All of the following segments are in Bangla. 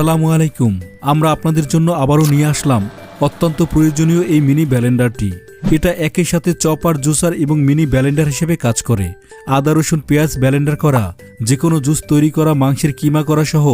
আসসালামু আলাইকুম। আমরা আপনাদের জন্য আবারও নিয়ে আসলাম অত্যন্ত প্রয়োজনীয় এই মিনি ব্যালেন্ডারটি। এটা একই সাথে চপার, জুসার এবং মিনি ব্যালেন্ডার হিসেবে কাজ করে। আদা, রসুন, পেঁয়াজ ব্যালেন্ডার করা যে কোনো জুস তৈরি করা, মাংসের কিমা করা সহ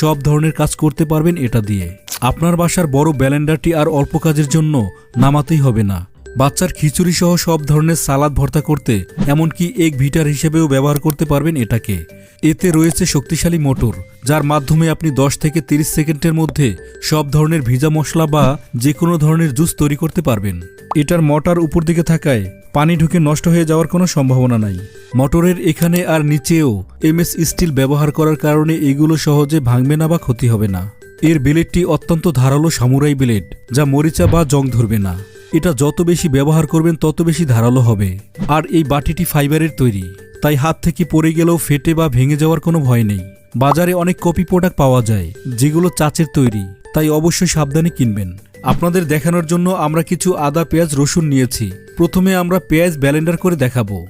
সব ধরনের কাজ করতে পারবেন এটা দিয়ে। আপনার বাসার বড় ব্যালেন্ডারটি আর অল্প কাজের জন্য নামাতেই হবে না। বাচ্চার খিচুড়ি সহ সব ধরনের সালাদ ভর্তা করতে, এমনকি এক ভিটার হিসেবেও ব্যবহার করতে পারবেন এটাকে। এতে রয়েছে শক্তিশালী মোটর, যার মাধ্যমে আপনি 10 থেকে 30 সেকেন্ডের মধ্যে সব ধরনের ভিজা মশলা বা যে কোনো ধরনের জুস তৈরি করতে পারবেন। এটার মোটর উপর দিকে থাকায় পানি ঢুকে নষ্ট হয়ে যাওয়ার কোনো সম্ভাবনা নাই। মোটরের এখানে আর নিচেও এমএস স্টিল ব্যবহার করার কারণে এগুলো সহজে ভাঙবে না বা ক্ষতি হবে না। এর ব্লেডটি অত্যন্ত ধারালো সামুরাই ব্লেড যা মরিচা বা জং ধরবে না। এটা যত বেশি ব্যবহার করবেন, তত বেশি ধারালো হবে। আর এই বাটিটি ফাইবারের তৈরি। তাই হাত থেকে পড়ে গেলেও ফেটে বা ভেঙে যাওয়ার কোনো ভয় নেই। বাজারে অনেক কপি প্রোডাক্ট পাওয়া যায়, যেগুলো চাচের তৈরি। তাই অবশ্যই সাবধানে কিনবেন। আপনাদের দেখানোর জন্য আমরা কিছু আদা, পেঁয়াজ, রসুন নিয়েছি। প্রথমে আমরা পেঁয়াজ ব্যালেন্ডার করে দেখাবো।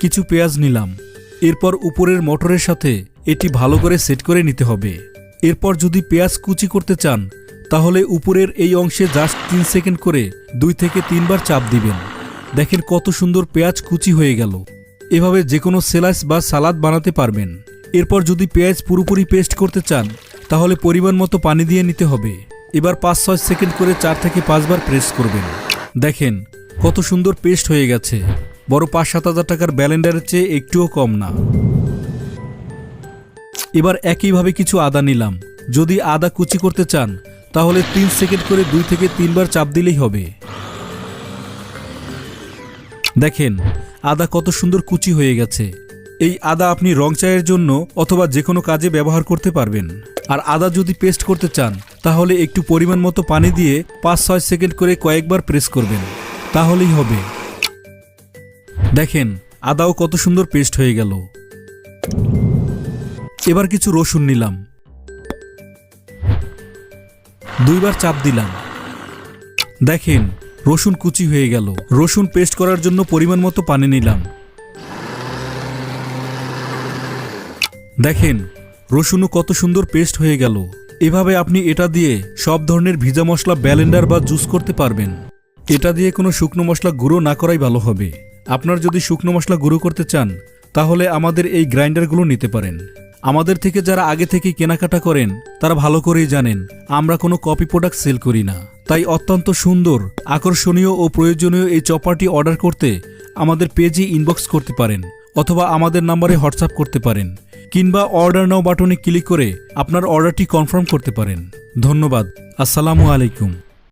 কিছু পেঁয়াজ নিলাম। এরপর উপরের মোটরের সাথে এটি ভালো করে সেট করে নিতে হবে। এরপর যদি পেঁয়াজ কুচি করতে চান তাহলে উপরের এই অংশে জাস্ট তিন সেকেন্ড করে দুই থেকে তিনবার চাপ দিবেন। দেখেন কত সুন্দর পেঁয়াজ কুচি হয়ে গেল। এভাবে যে কোনো সেলাইস বা সালাদ বানাতে পারবেন। এরপর যদি পেঁয়াজ পুরোপুরি পেস্ট করতে চান, তাহলে পরিমাণ মতো পানি দিয়ে নিতে হবে। এবার পাঁচ ছয় সেকেন্ড করে চার থেকে পাঁচবার প্রেস করবেন। দেখেন কত সুন্দর পেস্ট হয়ে গেছে। বড় পাঁচ সাত হাজার টাকার ব্যালেন্ডারের চেয়ে একটুও কম না। এবার একইভাবে কিছু আদা নিলাম। যদি আদা কুচি করতে চান তাহলে তিন সেকেন্ড করে দুই থেকে তিনবার চাপ দিলেই হবে। দেখেন, আদা কত সুন্দর কুচি হয়ে গেছে। এই আদা আপনি রং চায়ের জন্য অথবা যে কোনো কাজে ব্যবহার করতে পারবেন। আর আদা যদি পেস্ট করতে চান, তাহলে একটু পরিমাণ মতো পানি দিয়ে পাঁচ ছয় সেকেন্ড করে কয়েকবার প্রেস করবেন। তাহলেই হবে। দেখেন, আদাও কত সুন্দর পেস্ট হয়ে গেল। এবার কিছু রসুন নিলাম। দুইবার চাপ দিলাম। দেখেন, রসুন কুচি হয়ে গেল। রসুন পেস্ট করার জন্য পরিমাণ মতো পানি নিলাম। দেখেন, রসুনও কত সুন্দর পেস্ট হয়ে গেল। এভাবে আপনি এটা দিয়ে সব ধরনের ভিজা মশলা, ব্যালেন্ডার বা জুস করতে পারবেন। এটা দিয়ে কোনো শুকনো মশলা গুঁড়ো না করাই ভালো হবে। আপনার যদি শুকনো মশলা গুঁড়ো করতে চান, তাহলে আমাদের এই গ্রাইন্ডারগুলো নিতে পারেন। আমাদের থেকে যারা আগে থেকে কেনাকাটা করেন, তারা ভালো করেই জানেন, আমরা কোনো কপি প্রোডাক্ট সেল করি না। তাই অত্যন্ত সুন্দর, আকর্ষণীয় ও প্রয়োজনীয় এই চপারটি অর্ডার করতে আমাদের পেজে ইনবক্স করতে পারেন, অথবা আমাদের নাম্বারে হোয়াটসঅ্যাপ করতে পারেন, কিংবা অর্ডার নাও বাটনে ক্লিক করে আপনার অর্ডারটি কনফার্ম করতে পারেন। ধন্যবাদ। আসসালামু আলাইকুম।